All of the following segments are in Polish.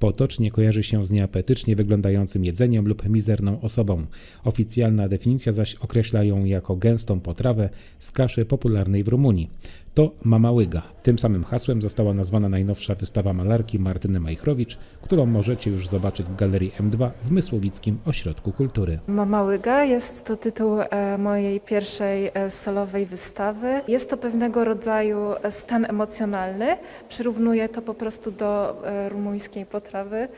potocznie kojarzy się z nieapetycznie wyglądającym jedzeniem lub mizerną osobą. Oficjalna definicja zaś określa ją jako gęstą potrawę z kaszy popularnej w Rumunii. To Mama Łyga. Tym samym hasłem została nazwana najnowsza wystawa malarki Martyny Majchrowicz, którą możecie już zobaczyć w Galerii M2 w Mysłowickim Ośrodku Kultury. Mama Łyga jest to tytuł e, mojej pierwszej e, solowej wystawy. Jest to pewnego rodzaju e, stan emocjonalny. Przyrównuję to po prostu do rumuńskiej potrawy,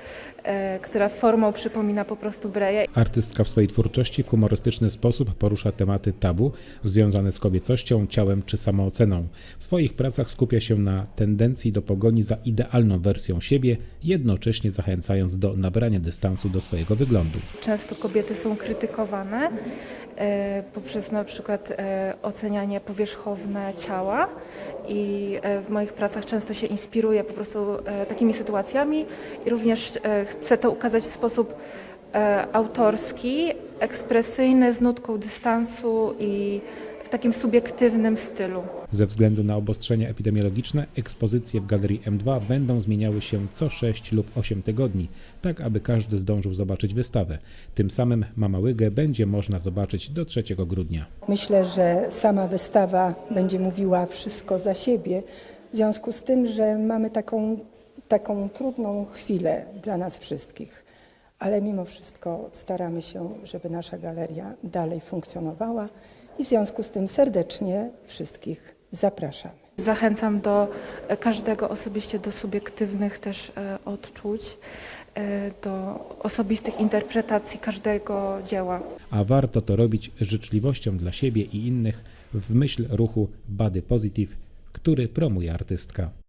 która formą przypomina po prostu breję. Artystka w swojej twórczości w humorystyczny sposób porusza tematy tabu związane z kobiecością, ciałem czy samooceną. W swoich pracach skupia się na tendencji do pogoni za idealną wersją siebie, jednocześnie zachęcając do nabrania dystansu do swojego wyglądu. Często kobiety są krytykowane e, poprzez na przykład e, ocenianie powierzchowne ciała i e, w moich pracach często się inspiruję po prostu takimi sytuacjami i również chcę to ukazać w sposób autorski, ekspresyjny, z nutką dystansu i takim subiektywnym stylu. Ze względu na obostrzenia epidemiologiczne, ekspozycje w Galerii M2 będą zmieniały się co 6 lub 8 tygodni, tak aby każdy zdążył zobaczyć wystawę. Tym samym Mama Łygę będzie można zobaczyć do 3 grudnia. Myślę, że sama wystawa będzie mówiła wszystko za siebie, w związku z tym, że mamy taką, taką trudną chwilę dla nas wszystkich. Ale mimo wszystko staramy się, żeby nasza galeria dalej funkcjonowała i w związku z tym serdecznie wszystkich zapraszamy. Zachęcam do e, każdego osobiście do subiektywnych też e, odczuć, e, do osobistych interpretacji każdego dzieła. A warto to robić życzliwością dla siebie i innych w myśl ruchu Body Positive, który promuje artystka.